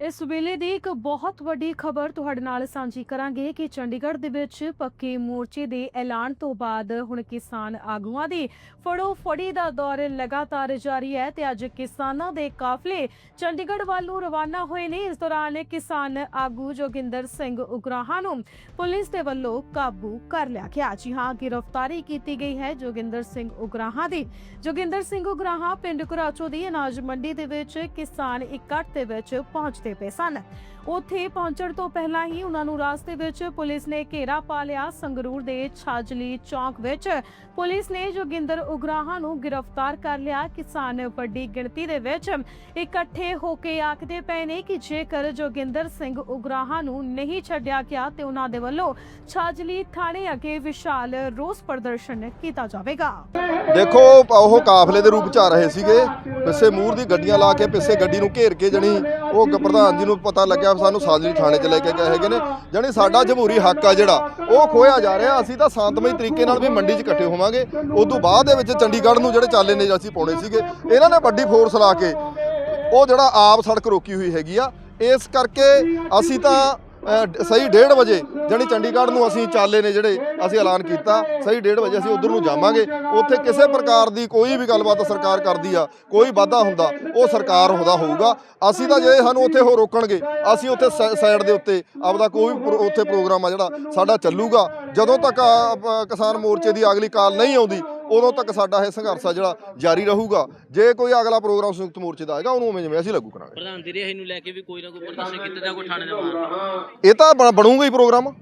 ਇਸ ਵੇਲੇ ਦੀ ਇੱਕ ਬਹੁਤ ਵੱਡੀ ਖਬਰ ਤੁਹਾਡੇ ਨਾਲ ਸਾਂਝੀ ਕਰਾਂਗੇ ਕਿ ਚੰਡੀਗੜ੍ਹ ਦੇ ਵਿੱਚ ਪੱਕੇ ਮੋਰਚੇ ਦੇ ਐਲਾਨ ਤੋਂ ਬਾਅਦ ਹੁਣ ਕਿਸਾਨ ਆਗੂਆਂ ਦੀ ਫੜੋ ਫੜੀ ਦਾ ਦੌਰ ਲਗਾਤਾਰ ਜਾਰੀ ਹੈ ਤੇ ਅੱਜ ਕਿਸਾਨਾਂ ਦੇ ਕਾਫਲੇ ਚੰਡੀਗੜ੍ਹ ਵੱਲ ਨੂੰ ਰਵਾਨਾ ਹੋਏ ਨੇ। ਇਸ ਦੌਰਾਨ ਕਿਸਾਨ ਆਗੂ ਜੋਗਿੰਦਰ ਸਿੰਘ ਉਗਰਾਹਾਂ ਨੂੰ ਪੁਲਿਸ ਦੇ ਵੱਲੋਂ ਕਾਬੂ ਕਰ ਲਿਆ ਗਿਆ। ਜੀ ਹਾਂ, ਗ੍ਰਿਫਤਾਰੀ ਕੀਤੀ ਗਈ ਹੈ ਜੋਗਿੰਦਰ ਸਿੰਘ ਉਗਰਾਹਾਂ ਦੀ। ਜੋਗਿੰਦਰ ਸਿੰਘ ਉਗਰਾਹਾਂ ਪਿੰਡ ਕੁਰਾਚੋ ਦੀ ਅਨਾਜ ਮੰਡੀ ਦੇ ਵਿੱਚ ਕਿਸਾਨ ਇਕੱਠ ਦੇ ਵਿੱਚ ਪਹੁੰਚਦੇ ਪਏ ਸਨ। ਉੱਥੇ ਪਹੁੰਚਣ ਤੋਂ ਪਹਿਲਾਂ ਹੀ ਉਹਨਾਂ ਨੂੰ ਰਾਸਤੇ ਵਿੱਚ ਪੁਲਿਸ ਨੇ ਘੇਰਾ ਪਾ ਲਿਆ। ਸੰਗਰੂਰ ਦੇ ਛਾਜਲੀ ਚੌਂਕ ਵਿੱਚ ਪੁਲਿਸ ਨੇ ਜੋਗਿੰਦਰ ਉਗਰਾਹਾਂ ਨੂੰ ਗ੍ਰਿਫਤਾਰ ਕਰ ਲਿਆ। ਕਿਸਾਨ ਵੱਡੀ ਗਿਣਤੀ ਦੇ ਵਿੱਚ ਇਕੱਠੇ ਹੋ ਕੇ ਆਖਦੇ ਪਏ ਨੇ ਕਿ ਜੇਕਰ ਜੋਗਿੰਦਰ ਸਿੰਘ ਉਗਰਾਹਾਂ ਨੂੰ ਨਹੀਂ ਛੱਡਿਆ ਗਿਆ ਤੇ ਉਹਨਾਂ ਦੇ ਵੱਲੋਂ ਛਾਜਲੀ ਥਾਣੇ ਅੱਗੇ ਵਿਸ਼ਾਲ ਰੋਸ ਪ੍ਰਦਰਸ਼ਨ ਕੀਤਾ ਜਾਵੇਗਾ। ਦੇਖੋ, ਉਹ ਕਾਫਲੇ ਦੇ ਰੂਪ ਚ ਆ ਰਹੇ ਸੀਗੇ। ਪਿੱਛੇ ਮੂਰ ਦੀ ਗੱਡੀਆਂ ਲਾ ਕੇ ਪਿੱਛੇ ਗੱਡੀ ਨੂੰ ਘੇਰ ਕੇ ਜਣੀ ਉਹ ਗ- ਪ੍ਰਧਾਨ ਜੀ ਨੂੰ ਪਤਾ ਲੱਗਿਆ ਵੀ ਸਾਨੂੰ ਸਾਜਲੀ ਥਾਣੇ 'ਚ ਲੈ ਕੇ ਗਏ ਹੈਗੇ ਨੇ। ਜਾਣੀ ਸਾਡਾ ਜਮਹੂਰੀ ਹੱਕ ਆ ਜਿਹੜਾ, ਉਹ ਖੋਇਆ ਜਾ ਰਿਹਾ। ਅਸੀਂ ਤਾਂ ਸ਼ਾਂਤਮਈ ਤਰੀਕੇ ਨਾਲ ਵੀ ਮੰਡੀ 'ਚ ਇਕੱਠੇ ਹੋਵਾਂਗੇ। ਉਦੋਂ ਬਾਅਦ ਦੇ ਵਿੱਚ ਚੰਡੀਗੜ੍ਹ ਨੂੰ ਜਿਹੜੇ ਚਾਲੇ ਨੇ ਅਸੀਂ ਪਾਉਣੇ ਸੀਗੇ, ਇਹਨਾਂ ਨੇ ਵੱਡੀ ਫੋਰਸ ਲਾ ਕੇ ਉਹ ਜਿਹੜਾ ਆਪ ਸੜਕ ਰੋਕੀ ਹੋਈ ਹੈਗੀ ਆ। ਇਸ ਕਰਕੇ ਅਸੀਂ ਤਾਂ ਸਹੀ 1:30 ਵਜੇ ਜਾਣੀ ਚੰਡੀਗੜ੍ਹ ਨੂੰ ਅਸੀਂ ਚਾਲੇ ਨੇ ਜਿਹੜੇ ਅਸੀਂ ਐਲਾਨ ਕੀਤਾ, ਸਹੀ 1:30 ਵਜੇ ਅਸੀਂ ਉਧਰ ਨੂੰ ਜਾਵਾਂਗੇ। ਉੱਥੇ ਕਿਸੇ ਪ੍ਰਕਾਰ ਦੀ ਕੋਈ ਵੀ ਗੱਲਬਾਤ ਸਰਕਾਰ ਕਰਦੀ ਆ, ਕੋਈ ਵਾਧਾ ਹੁੰਦਾ, ਉਹ ਸਰਕਾਰ ਉਹਦਾ ਹੋਊਗਾ। ਅਸੀਂ ਤਾਂ ਜੇ ਸਾਨੂੰ ਉੱਥੇ ਉਹ ਰੋਕਣਗੇ, ਅਸੀਂ ਉੱਥੇ ਸਾਈਡ ਦੇ ਉੱਤੇ ਆਪਦਾ ਕੋਈ ਵੀ ਪ੍ਰੋ- ਉੱਥੇ ਪ੍ਰੋਗਰਾਮ ਆ ਜਿਹੜਾ ਸਾਡਾ ਚੱਲੂਗਾ। ਜਦੋਂ ਤੱਕ ਕਿਸਾਨ ਮੋਰਚੇ ਦੀ ਅਗਲੀ ਕਾਲ ਨਹੀਂ ਆਉਂਦੀ ਉਦੋਂ ਤੱਕ ਸਾਡਾ ਇਹ ਸੰਘਰਸ਼ ਆ ਜਿਹੜਾ ਜਾਰੀ ਰਹੂਗਾ। ਜੇ ਕੋਈ ਅਗਲਾ ਪ੍ਰੋਗਰਾਮ ਸੰਯੁਕਤ ਮੋਰਚੇ ਦਾ ਆਏਗਾ ਉਹਨੂੰ ਉਵੇਂ ਜਿਵੇਂ ਅਸੀਂ ਲਾਗੂ ਕਰਾਂਗੇ। ਪ੍ਰਧਾਨ ਦੀ ਰਿਹਾਈ ਨੂੰ ਲੈ ਕੇ ਵੀ ਕੋਈ ਨਾ ਕੋਈ ਪ੍ਰਦਰਸ਼ਨ ਕੀਤਾ ਜਾ ਕੋਈ ਥਾਣੇ ਦਾ ਮਾਰ ਇਹ ਤਾਂ ਬਣ- ਬਣੂਗਾ ਹੀ ਪ੍ਰੋਗਰਾਮ।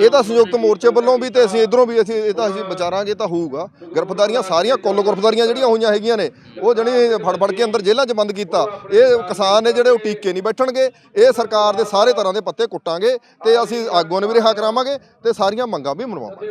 ਇਹ ਤਾਂ ਸੰਯੁਕਤ ਮੋਰਚੇ ਵੱਲੋਂ ਵੀ ਤੇ ਅਸੀਂ ਇਧਰੋਂ ਵੀ ਅਸੀਂ ਇਹ ਤਾਂ ਅਸੀਂ ਵਿਚਾਰਾਂਗੇ ਤਾਂ ਹੋਊਗਾ। ਗ੍ਰਿਫਤਾਰੀਆਂ ਸਾਰੀਆਂ ਕੁੱਲ ਗ੍ਰਿਫਤਾਰੀਆਂ ਜਿਹੜੀਆਂ ਹੋਈਆਂ ਹੈਗੀਆਂ ਨੇ ਉਹ ਜਣੀ ਫੜ ਫੜ ਕੇ ਅੰਦਰ ਜੇਲ੍ਹਾਂ 'ਚ ਬੰਦ ਕੀਤਾ। ਇਹ ਕਿਸਾਨ ਨੇ ਜਿਹੜੇ ਉਹ ਟੀਕੇ ਨਹੀਂ ਬੈਠਣਗੇ ਇਹ ਸਰਕਾਰ ਦੇ ਸਾਰੇ ਤਰ੍ਹਾਂ ਦੇ ਪੱਤੇ ਕੁੱਟਾਂਗੇ ਤੇ ਅਸੀਂ ਆਗੂਆਂ ਨੂੰ ਵੀ ਰਿਹਾ ਕਰਾਵਾਂਗੇ ਤੇ ਸਾਰੀਆਂ ਮੰਗਾਂ ਵੀ ਮਨਵਾਵਾਂਗੇ।